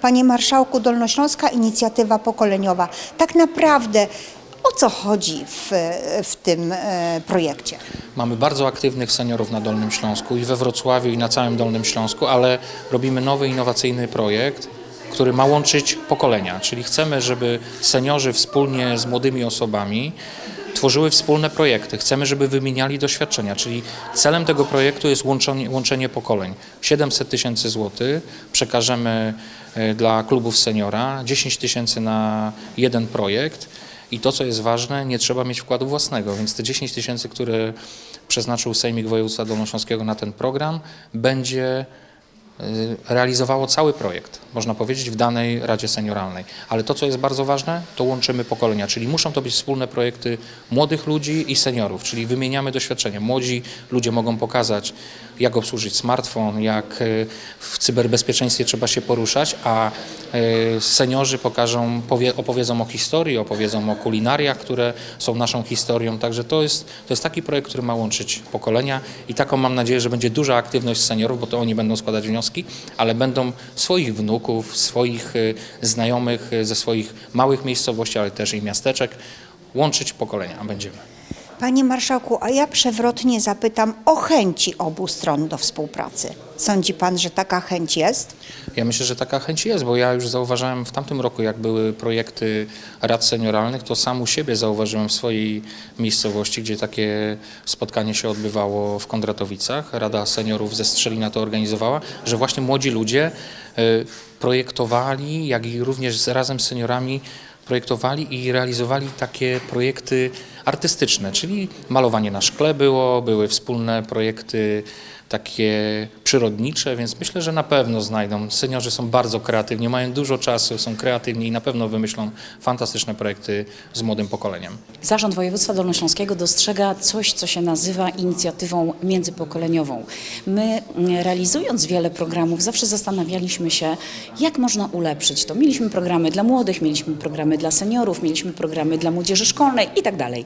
Panie Marszałku, Dolnośląska Inicjatywa Pokoleniowa. Tak naprawdę o co chodzi w, w tym e, projekcie? Mamy bardzo aktywnych seniorów na Dolnym Śląsku i we Wrocławiu i na całym Dolnym Śląsku, ale robimy nowy innowacyjny projekt, który ma łączyć pokolenia, czyli chcemy, żeby seniorzy wspólnie z młodymi osobami tworzyły wspólne projekty. Chcemy, żeby wymieniali doświadczenia, czyli celem tego projektu jest łączenie, łączenie pokoleń. 700 tysięcy złotych przekażemy e, dla klubów seniora, 10 tysięcy na jeden projekt. I to, co jest ważne, nie trzeba mieć wkładu własnego, więc te 10 tysięcy, które przeznaczył Sejmik Województwa Dolnośląskiego na ten program, będzie realizowało cały projekt, można powiedzieć, w danej Radzie Senioralnej. Ale to, co jest bardzo ważne, to łączymy pokolenia, czyli muszą to być wspólne projekty młodych ludzi i seniorów, czyli wymieniamy doświadczenia. Młodzi ludzie mogą pokazać, jak obsłużyć smartfon, jak y, w cyberbezpieczeństwie trzeba się poruszać, a y, seniorzy pokażą, powie, opowiedzą o historii, opowiedzą o kulinariach, które są naszą historią. Także to jest, to jest taki projekt, który ma łączyć pokolenia i taką mam nadzieję, że będzie duża aktywność seniorów, bo to oni będą składać wnioski, ale będą swoich wnuków, swoich y, znajomych y, ze swoich małych miejscowości, ale też i miasteczek łączyć pokolenia będziemy. Panie Marszałku, a ja przewrotnie zapytam o chęci obu stron do współpracy. Sądzi Pan, że taka chęć jest? Ja myślę, że taka chęć jest, bo ja już zauważyłem w tamtym roku, jak były projekty rad senioralnych, to sam u siebie zauważyłem w swojej miejscowości, gdzie takie spotkanie się odbywało w Kondratowicach. Rada Seniorów ze Strzelina to organizowała, że właśnie młodzi ludzie y, projektowali, jak i również razem z seniorami projektowali i realizowali takie projekty artystyczne, czyli malowanie na szkle było, były wspólne projekty takie przyrodnicze, więc myślę, że na pewno znajdą. Seniorzy są bardzo kreatywni, mają dużo czasu, są kreatywni i na pewno wymyślą fantastyczne projekty z młodym pokoleniem. Zarząd Województwa Dolnośląskiego dostrzega coś, co się nazywa inicjatywą międzypokoleniową. My mm, realizując wiele programów zawsze zastanawialiśmy się, jak można ulepszyć to. Mieliśmy programy dla młodych, mieliśmy programy dla seniorów, mieliśmy programy dla młodzieży szkolnej i tak dalej.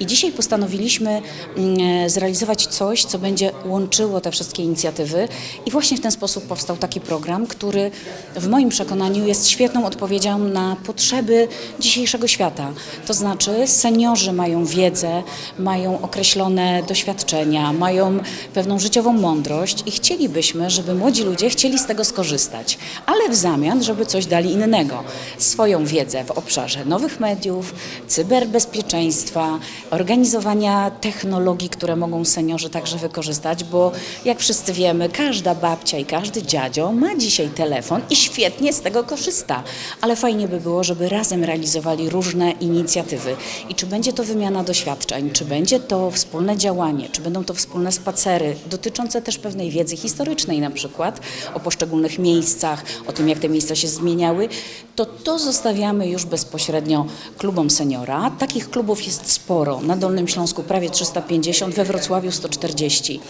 I dzisiaj postanowiliśmy mm, zrealizować coś, co będzie łączyło te wszystkie inicjatywy i właśnie w ten sposób powstał taki program, który w moim przekonaniu jest świetną odpowiedzią na potrzeby dzisiejszego świata. To znaczy seniorzy mają wiedzę, mają określone doświadczenia, mają pewną życiową mądrość i chcielibyśmy, żeby młodzi ludzie chcieli z tego skorzystać, ale w zamian, żeby coś dali innego. Swoją wiedzę w obszarze nowych mediów, cyberbezpieczeństwa, organizowania technologii, które mogą seniorzy także wykorzystać, bo jak wszyscy wiemy, każda babcia i każdy dziadzio ma dzisiaj telefon i świetnie z tego korzysta, ale fajnie by było, żeby razem realizowali różne inicjatywy. I czy będzie to wymiana doświadczeń, czy będzie to wspólne działanie, czy będą to wspólne spacery dotyczące też pewnej wiedzy historycznej na przykład o poszczególnych miejscach, o tym jak te miejsca się zmieniały, to to zostawiamy już bezpośrednio klubom seniora. Takich klubów jest sporo. Na Dolnym Śląsku prawie 350, we Wrocławiu 140.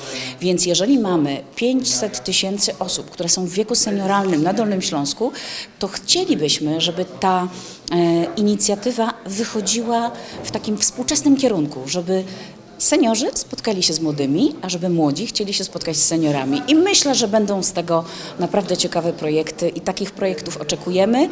Więc jeżeli mamy 500 tysięcy osób, które są w wieku senioralnym na Dolnym Śląsku, to chcielibyśmy, żeby ta e, inicjatywa wychodziła w takim współczesnym kierunku, żeby seniorzy spotkali się z młodymi, a żeby młodzi chcieli się spotkać z seniorami. I myślę, że będą z tego naprawdę ciekawe projekty i takich projektów oczekujemy.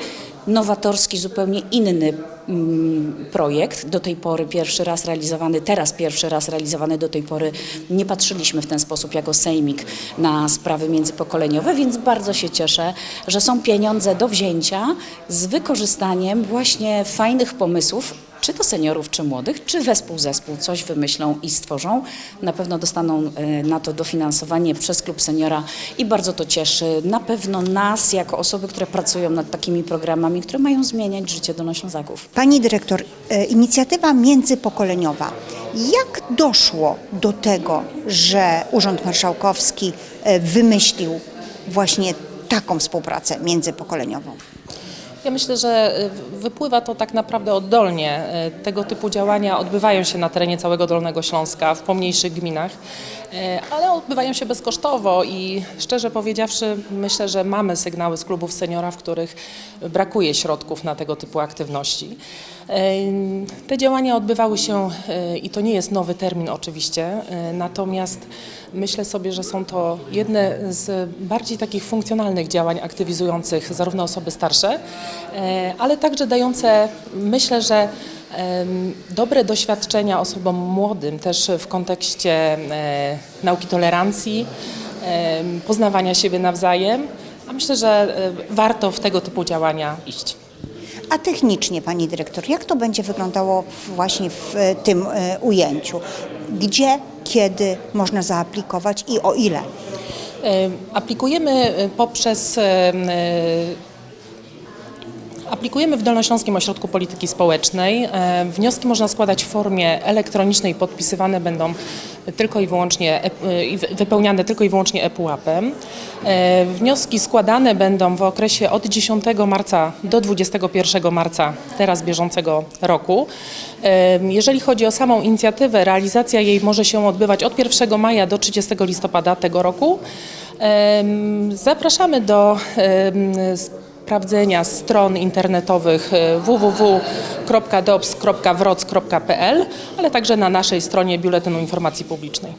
Nowatorski, zupełnie inny mm, projekt, do tej pory pierwszy raz realizowany, teraz pierwszy raz realizowany, do tej pory nie patrzyliśmy w ten sposób jako Sejmik na sprawy międzypokoleniowe, więc bardzo się cieszę, że są pieniądze do wzięcia z wykorzystaniem właśnie fajnych pomysłów, czy to seniorów, czy młodych, czy wespół zespół coś wymyślą i stworzą. Na pewno dostaną e, na to dofinansowanie przez Klub Seniora i bardzo to cieszy. Na pewno nas, jako osoby, które pracują nad takimi programami, które mają zmieniać życie Dolnoślązaków. Pani dyrektor, e, inicjatywa międzypokoleniowa. Jak doszło do tego, że Urząd Marszałkowski e, wymyślił właśnie taką współpracę międzypokoleniową? Ja myślę, że y, wypływa to tak naprawdę oddolnie. Y, Tego typu działania odbywają się na terenie całego Dolnego Śląska, w pomniejszych gminach. E, ale odbywają się bezkosztowo i szczerze powiedziawszy myślę, że mamy sygnały z klubów seniora, w których brakuje środków na tego typu aktywności. E, Te działania odbywały się e, i to nie jest nowy termin oczywiście, natomiast myślę sobie, że są to jedne z bardziej takich funkcjonalnych działań aktywizujących zarówno osoby starsze, ale także dające myślę, że dobre doświadczenia osobom młodym też w kontekście e, nauki tolerancji, poznawania siebie nawzajem, a myślę, że e, warto w tego typu działania iść. A technicznie, pani dyrektor, jak to będzie wyglądało właśnie w e, tym ujęciu? Gdzie, kiedy można zaaplikować i o ile? Aplikujemy poprzez. E, e, Aplikujemy w Dolnośląskim Ośrodku Polityki Społecznej. E, Wnioski można składać w formie elektronicznej, podpisywane będą tylko i wyłącznie, e, wy- wypełniane tylko i wyłącznie ePUAP-em. E, Wnioski składane będą w okresie od 10 marca do 21 marca teraz bieżącego roku. E, Jeżeli chodzi o samą inicjatywę, realizacja jej może się odbywać od 1 maja do 30 listopada tego roku. Zapraszamy do sprawdzenia stron internetowych e, www.dobs.wroc.pl, ale także na naszej stronie Biuletynu Informacji Publicznej.